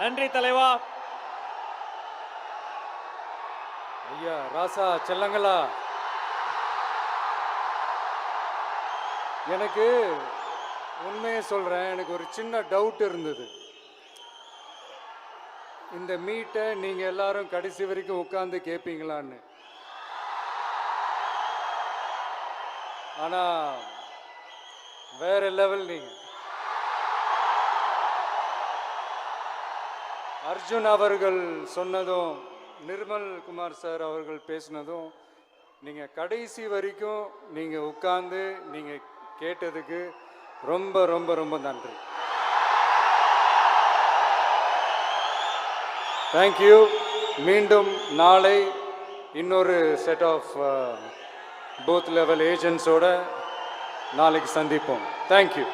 நன்றி தலைவா. ஐயா ராசா செல்லங்களா. எனக்கு உண்மையை சொல்கிறேன் எனக்கு ஒரு சின்ன டவுட் இருந்தது. இந்த மீட்டை நீங்கள் எல்லாரும் கடைசி வரைக்கும் உட்காந்து கேட்பீங்களான்னு ஆனால் வேற லெவல் நீங்கள் அர்ஜுன் அவர்கள் சொன்னதும் நிர்மல் குமார் சார் அவர்கள் பேசினதும் நீங்கள் கடைசி வரைக்கும் நீங்கள் உட்கார்ந்து நீங்கள் கேட்டதுக்கு ரொம்ப ரொம்ப ரொம்ப நன்றி. தேங்க்யூ மீண்டும் நாளை இன்னொரு செட் ஆஃப் பூத் லெவல் ஏஜென்ட்ஸோட நாளைக்கு சந்திப்போம். Thank you